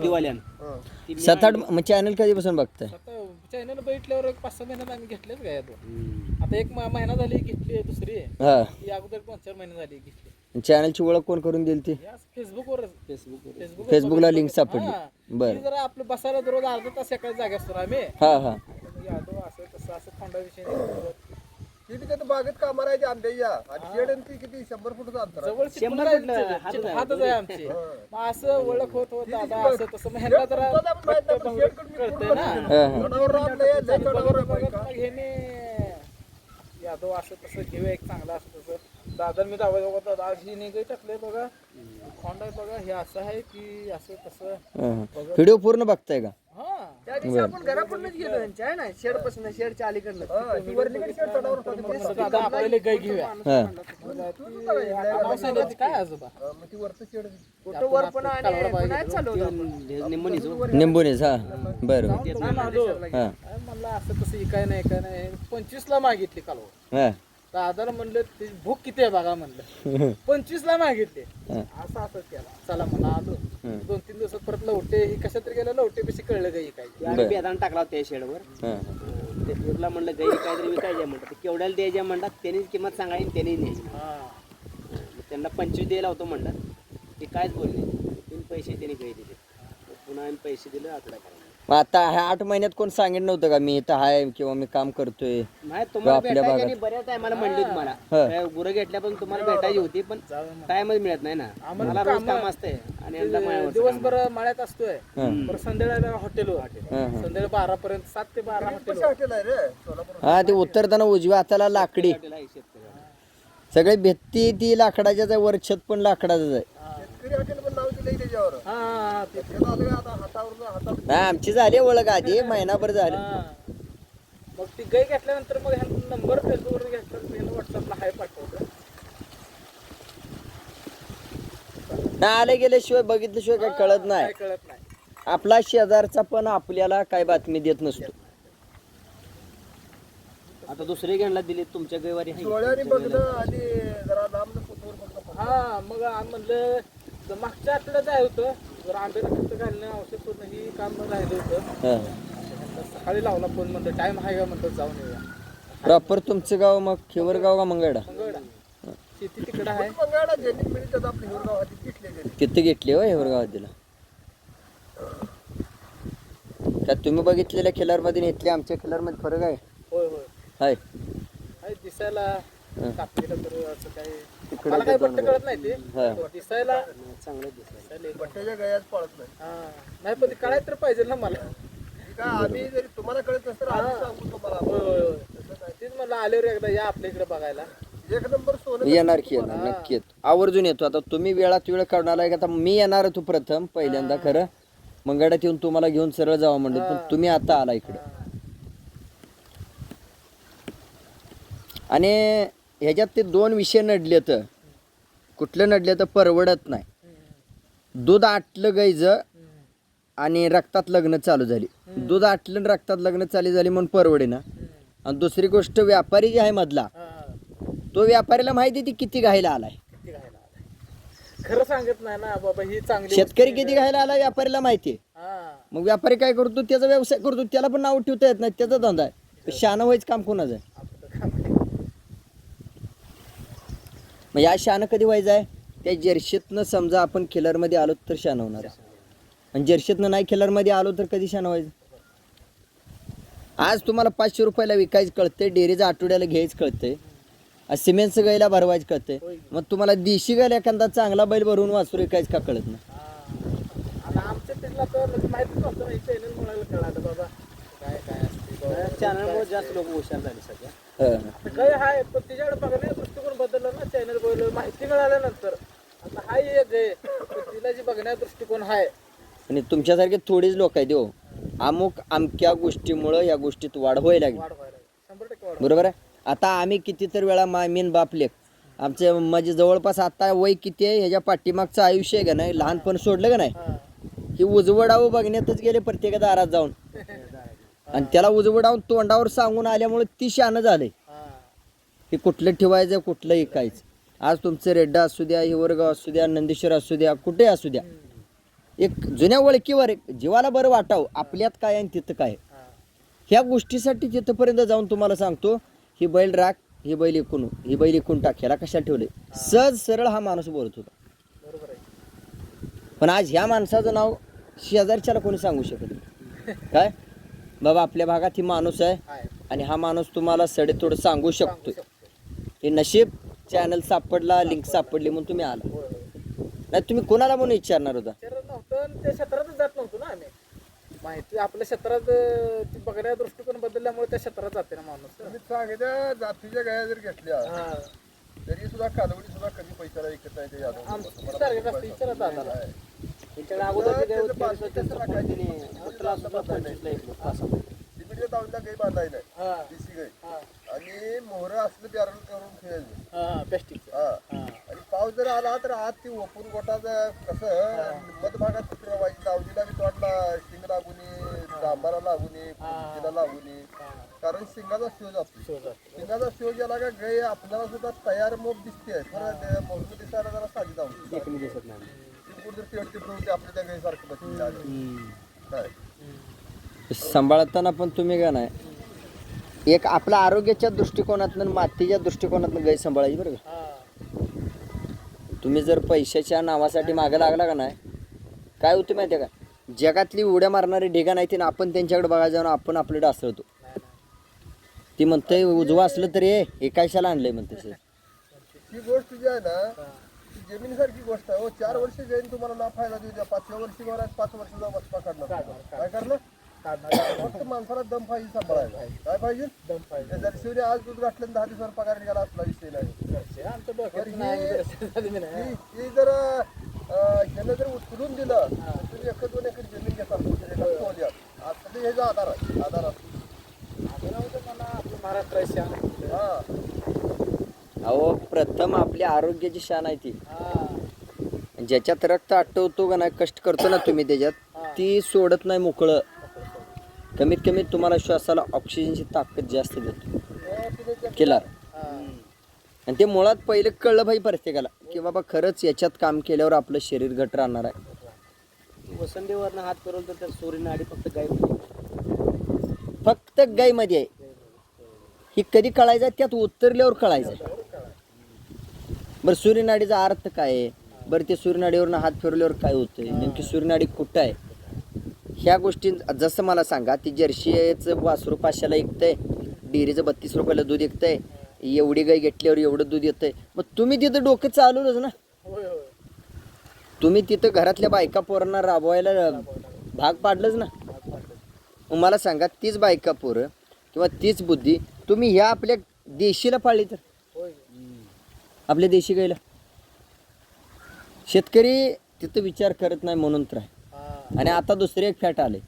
बुद्धीवाल्यान सात आठ मग चॅनल कधीपासून बघताय? आता चॅनल बघितल्यावर एक पाच सहा महिन्यात आम्ही घेतलेच काय आता एक म- महिना झाली घेतली दुसरी. हा. अगोदर दोन चार महिने झाली घेतली. चॅनलची ओळख कोण करून दिली ती? या फेसबुकवरच फेसबुक फेसबुक फेसबुकला लिंक सापडली. बर. जरा आपलं बसायला दररोज अर्धा तास एका जागे असतो ना आम्ही. हा हा. यादव असं तसं असं खोंडा विषय ती बी त्यात बागेत ती आंब्याच्या आणि शेड आणि ती किती? शंभर फुटाचं अंतर आहे. जवळ शंभर हातच आहे. हातच आहे आमची. मग असं ओळख होत होत दादा असं तसं मग ह्यांना जरा शेड मी कळतंय पूर्ण ना. हा हा. जनावर राबलंय, लय जनावर आहे बाई का. मग ह्याने यादव असं तसं घेऊया एक चांगला असं तसं. दादा मी दावा बघा दादा आज ही निघे टाकले बघा. खोंड आहे बघा हे असं आहे की असं तसं. व्हिडिओ पूर्ण बघताय का? त्या दिवशी आपण घराकडूनच गेलो त्यांच्या आहे ना? शेडपासून शेडच्या अलीकडनं. हा, ती वरलीकडे शेड चढावर होती. म्हणलं, दादा आपल्याला गाय घेऊया. नाव सांगितलं ते काय आजोबा? मग ती वरचं शेड फोटो वर पण आणि पण आहेत चालू होतं आपण. निम्मनीचो निंबुनीच हा. बरं हा. म्हणलं असं तसं काय नाही काय नाही. पंचवीस ला मागितली कालवर हा. दादाला म्हणलं ते भूक किती आहे बघा म्हणलं. पंचवीस ला मागितले. असं असं केला. चला म्हणा आलो. दोन तीन दिवसात परत लवटे ही कशा तरी गेलं लवटे पेशी कळलं काही. काय आम्ही बेदान टाकला होता त्या शेडवर. हा ते फिरला म्हणलं गाई काहीतरी विकायच्या म्हणतात ते केवढ्याला द्यायच्या म्हणतात त्यांनीच किंमत सांगायची त्यांनी न्यायची हा. त्यांना पंचवीस द्यायला होतो म्हणलं. ते कायच बोलले. तीन पैसे त्यांनी गाई दिले. पुन्हा आम्ही पैसे दिले आकडा मग आता ह्या आठ महिन्यात कोण सांगितलं नव्हतं का? मी इथं आहे किंवा मी काम करतोय. नाही तुम्हाला आपल्या भेटायची भागात. आणि बऱ्याच टायमाला म्हणली तुम्हाला. हा. काय गुरं घेतल्या पण तुम्हाला भेटायची होती पण टाइमच मिळत नाही ना. मला रोज काम असते आणि काम. दिवसभर माळ्यात असतोय. परत संध्याकाळला हॉटेल. हा, हा. संध्याकाळी बारा पर्यंत सात ते बारा हॉटेल हा ते उतरताना उजव्या हाताला लाकडी. हॉटेल आहे शेतकऱ्याला. सगळे भित्ती ती लाकडाच्याच आहे वर छत पण लाकडाचंच आहे. शेतकरी हॉटेल पण नाव दिलंय त्याच्यावर हा ते त्याला आलं का आता हातावर हातात. नाही आमची झाली ओळख आधी महिनाभर झाली. हा. मग ती गाय घेतल्यानंतर मग ह्या नंबर फेसबुकवर घेतला व्हॉट्सअपला हाय पाठवलं नाही आले गेल्याशिवाय बघितल्याशिवाय काय कळत नाही. काय कळत नाही. आपला शेजारचा पण आपल्याला काय बातमी देत नसतो. आता दुसरे घेणला दिले तुमच्या गैवारी आहे. डोळ्याने बघणं आणि जरा लांब हा मग आम्ही म्हणलं तर मागच्या आठवड्यात आहे होतं. जर आंब्याला खत घालणं औषध सोडणं ही काम राहिलं होतं. हा. म्हणलं सकाळी लावला फोन म्हणलं टाइम आहे का? म्हणलं जाऊन येऊया. प्रॉपर तुमचं गाव मग खेवरगाव का मंगळडा? मंगळडा. शेती तिकडं आहे. बघायला ज्यांनी मिळतात आपली हिरगाव हाती तिथले गेले. तिथे घेतली हो हेवरगावात दिला का तुम्ही बघितलेल्या खिलारमध्ये आणि इथल्या आमच्या खिलारमध्ये फरक आहे? होय होय. हाय. आहे दिसायला. कापलेलं तर असं काही तिकडं मला काही देतो पट्ट कळत नाही हा. ते दिसायला चांगलं दिसलं दिसायला बट्ट्याच्या गळ्यात पळत नाही. हा. नाही पण ते कळायला तर पाहिजे ना मला. ही काय आम्ही जरी तुम्हाला कळत नसतं तर आम्ही सांगू तुम्हाला. होय होय होय. तेच म्हणलं आल्यावर एकदा या आपल्या इकडे बघायला. एक नंबर सोनं येणार की येणार नक्की येतो आवर्जून येतो. आता तुम्ही वेळात वेळ काढणार आहे का? आता मी येणार तू प्रथम पहिल्यांदा खरं. मंगळात येऊन तुम्हाला घेऊन सरळ जावं म्हणलं पण तुम्ही आता आला इकडे. आणि ह्याच्यात ते दोन विषय नडले तर. कुठलं नडले तर परवडत नाही. दूध आटलं गायचं आणि रक्तात लग्न चालू झाली. दूध आटलं आणि रक्तात लग्न चालू झाली म्हणून परवडे ना. आणि दुसरी गोष्ट व्यापारी जे आहे मधला. तो व्यापाऱ्याला माहिती ती किती घायला आलाय. खरं सांगत नाही ना बाबा ही चांगली शेतकरी किती घायला आला व्यापाऱ्याला माहिती हा. मग व्यापारी काय करतो त्याचा व्यवसाय करतो त्याला पण नाव ठेवता येत नाही त्याचा धंदा आहे. शानं व्हायचं काम कोणाचं आहे आपलं काम आहे. मग या शानं कधी व्हायचं आहे? त्या जर्शीतनं समजा आपण खिलरमध्ये आलो तर शानं होणार. आहे. आणि जर्शीतनं नाही खिलरमध्ये आलो तर कधी शानं व्हायचं? आज तुम्हाला पाचशे रुपयाला विकायचं कळतंय डेअरीचं आठवड्याला घ्यायचं कळतंय. आज सिमेंटचं गायला भरवायचं कळतंय. मग तुम्हाला देशी गायला एखादा चांगला बैल भरून वासरू विकायचं का कळत नाही माहिती मिळाल्यानंतर आता हाय एक आहे पण तिला जी बघण्या दृष्टिकोन आहे आणि तुमच्यासारखे थोडीच लोक आहेत हो. अमुक अमक्या गोष्टीमुळं या गोष्टीत वाढ व्हायला लागली. वाढ व्हायला शंभर टक्के वाढ बरोबर आहे? आता आम्ही कितीतर वेळा मामीन बापलेक आमचे म्हणजे जवळपास आता वय किती आहे ह्याच्या पाठीमागचं आयुष्य आहे का नाही? लहानपण सोडलं का नाही? हा. ही उजवडावं बघण्यातच गेले प्रत्येका दारात जाऊन. आणि त्याला उजवडावून तोंडावर सांगून आल्यामुळे ती शानं झाले. हा. हे कुठलं ठेवायचं कुठलं ऐकायचं आज तुमचं रेड्डा असू द्या हिवरगाव असू द्या नंदेश्वर असू द्या कुठे असू द्या. एक जुन्या ओळखीवर एक जीवाला बरं वाटावं आपल्यात काय आणि तिथं काय. ह्या गोष्टीसाठी तिथंपर्यंत जाऊन तुम्हाला सांगतो ही बैल राख ही बैल एकूण ही बैल एकूण टाक ह्याला कशा ठेवले सहज सरळ हा माणूस बोलत होता. पण आज ह्या माणसाचं नाव शेजारच्याला कोणी सांगू शकत नाही. काय? बाबा आपल्या भागात ही माणूस आहे आणि हा माणूस तुम्हाला सडेतोड सांगू शकतोय. शकतो. हे नशीब चॅनल सापडला लिंक सापडली म्हणून तुम्ही आला. नाही तुम्ही कोणाला म्हणून विचारणार होता? विचारत नव्हतं आणि त्या क्षेत्रातच जात नव्हतो ना आम्ही. माहिती आपल्या क्षेत्रात ती बघण्या दृष्टिकोन बदलल्यामुळे त्या क्षेत्रात जाते ना माणूस. तुम्ही सांगितल्या जातीच्या गाया जर घेतल्या हा. तरी सुद्धा कालवडी सुद्धा कमी पैशाला विकत नाही ते यादव आमची टार्गेट असते विचारत दादाला त्यांच्याकडे अगोदर गाय होती त्यांचं पण त्यांनी अठरा सुद्धा पंचवीसला एक तास तिकडच्या तावडीला गाई बांधाय नाही हा. देशी गाई हा. आणि मोहरं असलं बॅरल करून ठेवायचं हा बेस्टिक हा. हा. आणि पाऊस जर आला तर आत ती ओपून गोटात कसं मधभागात फिरवायची दावणीला बी तोडला शिंग लागुनी डांबारा लागुनी तिला लागुनी कारण शिंगाचा शोध असतो. शिंगाचा शोध गेला का गाय आपल्याला सुद्धा तयार मोप दिसते. परत मोहर दिसायला जरा साधी जाऊ देखणी दिसत नाही. ती आपल्या त्या सांभाळताना पण तुम्ही का नाही? एक आपल्या आरोग्याच्या दृष्टिकोनातून मातीच्या दृष्टिकोनातून गाय सांभाळायची बरं का? तुम्ही जर पैशाच्या नावासाठी मागे लागला का नाही? काय होतं माहिती आहे का? जगातली उड्या मारणारी ढिगा नाही ती आपण त्यांच्याकडे बघायला जाऊन आपण आपलं डासळतो ती म्हणते उजवा असलं तरी ए, हे कशाला आणलंय? म्हणते सर. ही गोष्ट जी आहे ना ती जमिनीसारखी गोष्ट आहे. हो चार वर्ष जाईन तुम्हाला ना फायदा देऊ द्या पाचव्या वर्षी बघा पाच वर्ष वचपा काढणार काय करणार काढणार फक्त माणसाला दम पाहिजे सांभाळायला. काय पाहिजे? दम पाहिजे जर्सीने आज दूध घातलं आणि दहा दिवसावर पगार निघाला असला विषय नाही. घरचे आमच्या डोक्यात नाही घरचे मी नाही. ही ही जर अं, ह्यानं जर उचलून दिलं तर तुम्ही एक दोन एकर जमीन घेता. सोन्यात आज ह्याचा आधार आहे आधार असतो आपलं. हा. अहो प्रथम आपल्या आरोग्याची शान आहे ती. हा. ज्याच्यात रक्त आटवतो का नाही कष्ट करतो ना तुम्ही त्याच्यात ती सोडत नाही मोकळं. कमीत कमी तुम्हाला श्वासाला ऑक्सिजनची ताकद जास्त देतो. केला हा आणि ते मुळात पहिले कळलं पाहिजे प्रत्येकाला की बाबा खरंच याच्यात काम केल्यावर आपलं शरीर घट राहणार आहे. वसंतीवरनं हात फिरवलं तर सूर्य नाडी फक्त गाय फक्त गायमध्ये आहे. ही कधी कळायचं? त्यात उतरल्यावर कळायचं. बरं सूर्यनाडीचा अर्थ काय आहे? बरं ते सूर्यनाडीवरनं हात फिरवल्यावर काय होतंय? नेमकी सूर्यनाडी कुठं आहे? ह्या गोष्टी जसं मला सांगा ती जर्शीचं वासरू पाचशेला विकतंय. डेअरीचं बत्तीस रुपयाला दूध विकतंय. एवढी गाय घेतल्यावर एवढं दूध येतंय. मग तुम्ही तिथं डोकं चालवलंच ना. तुम्ही तिथं घरातल्या बायका पोरांना राबवायला भाग पाडलंच ना. मग मला सांगा तीच बायका पोरं किंवा तीच बुद्धी तुम्ही ह्या आपल्या देशीला पाळली तर? आपल्या देशी गायला? शेतकरी तिथं विचार करत नाही म्हणून तर आहे. आणि आता दुसरे एक फॅट आले.